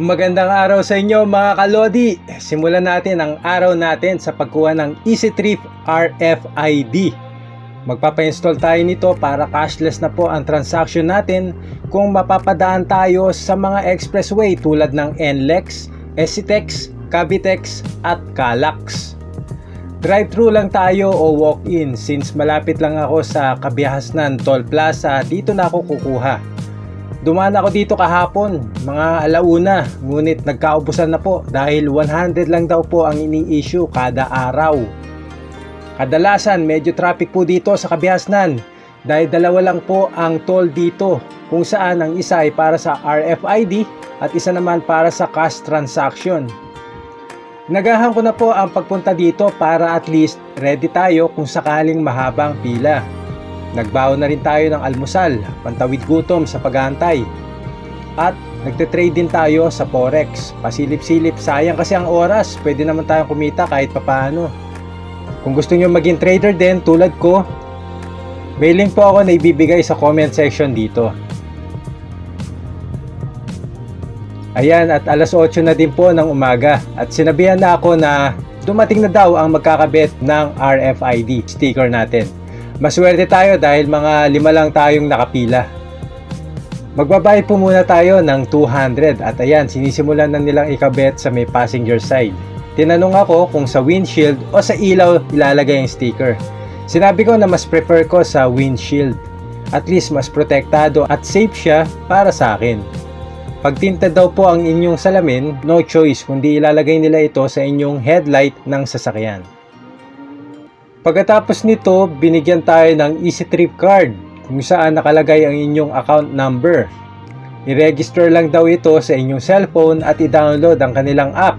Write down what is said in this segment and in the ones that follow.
Magandang araw sa inyo mga kalodi. Simulan natin ang araw natin sa pagkuha ng EasyTrip RFID. Magpapa-install tayo nito para cashless na po ang transaction natin kung mapapadaan tayo sa mga expressway tulad ng NLEX, SCTEX, Cavitex at Calax. Drive-thru lang tayo o walk-in since malapit lang ako sa Kabihasnan Toll Plaza, dito na ako kukuha. Dumaan ako dito kahapon, mga alauna, ngunit nagkaubusan na po dahil 100 lang daw po ang ini-issue kada araw. Kadalasan medyo traffic po dito sa Kabihasnan dahil dalawa lang po ang toll dito kung saan ang isa ay para sa RFID at isa naman para sa cash transaction. Nagahan ko na po ang pagpunta dito para at least ready tayo kung sakaling mahabang pila. Nagbaon na rin tayo ng almusal, pantawid gutom sa pag-aantay. At nagte-trade din tayo sa Forex. Pasilip-silip, sayang kasi ang oras. Pwede naman tayong kumita kahit papaano. Kung gusto nyo maging trader din tulad ko, may link po ako na ibibigay sa comment section dito. Ayan at alas 8 na din po ng umaga at sinabihan na ako na dumating na daw ang magkakabit ng RFID sticker natin. Maswerte tayo dahil mga lima lang tayong nakapila. Magbabayad po muna tayo ng 200 at ayan sinisimulan na nilang ikabit sa may passenger side. Tinanong ako kung sa windshield o sa ilaw ilalagay ang sticker. Sinabi ko na mas prefer ko sa windshield. At least mas protektado at safe siya para sa akin. Pag tinted daw po ang inyong salamin, no choice kundi ilalagay nila ito sa inyong headlight ng sasakyan. Pagkatapos nito, binigyan tayo ng EasyTrip card kung saan nakalagay ang inyong account number. I-register lang daw ito sa inyong cellphone at i-download ang kanilang app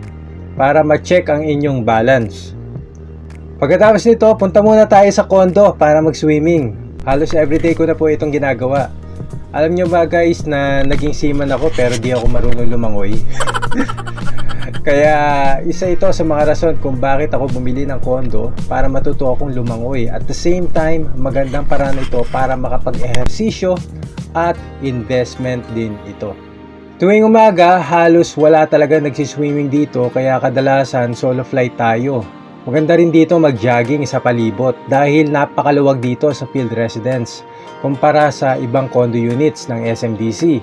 para ma-check ang inyong balance. Pagkatapos nito, punta muna tayo sa kondo para mag-swimming. Halos everyday ko na po itong ginagawa. Alam nyo ba guys na naging seaman ako pero di ako marunong lumangoy? Kaya isa ito sa mga rason kung bakit ako bumili ng kondo para matuto akong lumangoy. At the same time, magandang paraan ito para makapag-ehersisyo at investment din ito. Tuwing umaga, halos wala talaga nagsiswimming dito kaya kadalasan solo flight tayo. Maganda rin dito mag-jogging sa palibot dahil napakaluwag dito sa field residence kumpara sa ibang condo units ng SMDC.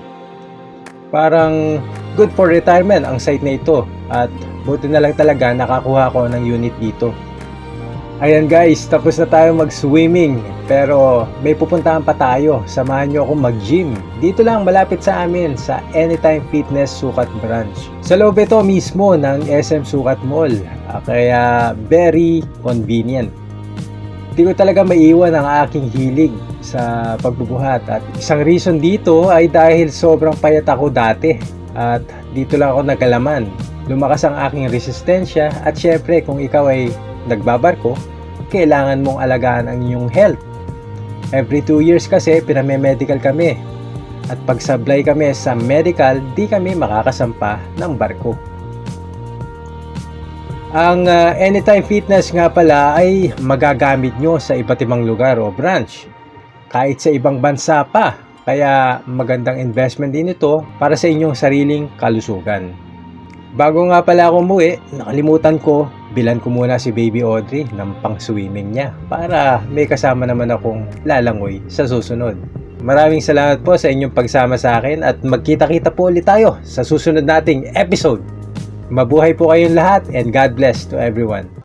Parang good for retirement ang site na ito at buti na lang talaga nakakuha ko ng unit dito. Ayan guys, tapos na tayo mag-swimming pero may pupuntahan pa tayo. Samahan nyo akong mag-gym. Dito lang malapit sa amin sa Anytime Fitness Sukat Branch. Sa loob ito mismo ng SM Sukat Mall. Ah, Kaya very convenient. Hindi ko talaga maiwan ang aking hilig sa pagbubuhat at isang reason dito ay dahil sobrang payat ako dati at dito lang ako nagkalaman. Lumakas ang aking resistensya at syempre kung ikaw ay nagbabarko, kailangan mong alagaan ang iyong health. Every 2 years kasi piname-medical kami at pag sablay kami sa medical, di kami makakasampa ng barko. Ang ah, Anytime Fitness nga pala ay magagamit nyo sa iba't ibang lugar o branch. Kahit sa ibang bansa pa. Kaya magandang investment din ito para sa inyong sariling kalusugan. Bago nga pala ako umuwi, nakalimutan ko, bilan ko muna si Baby Audrey ng pang-swimming niya para may kasama naman akong lalangoy sa susunod. Maraming salamat po sa inyong pagsama sa akin at magkita-kita po ulit tayo sa susunod nating episode. Mabuhay po kayong lahat and God bless to everyone.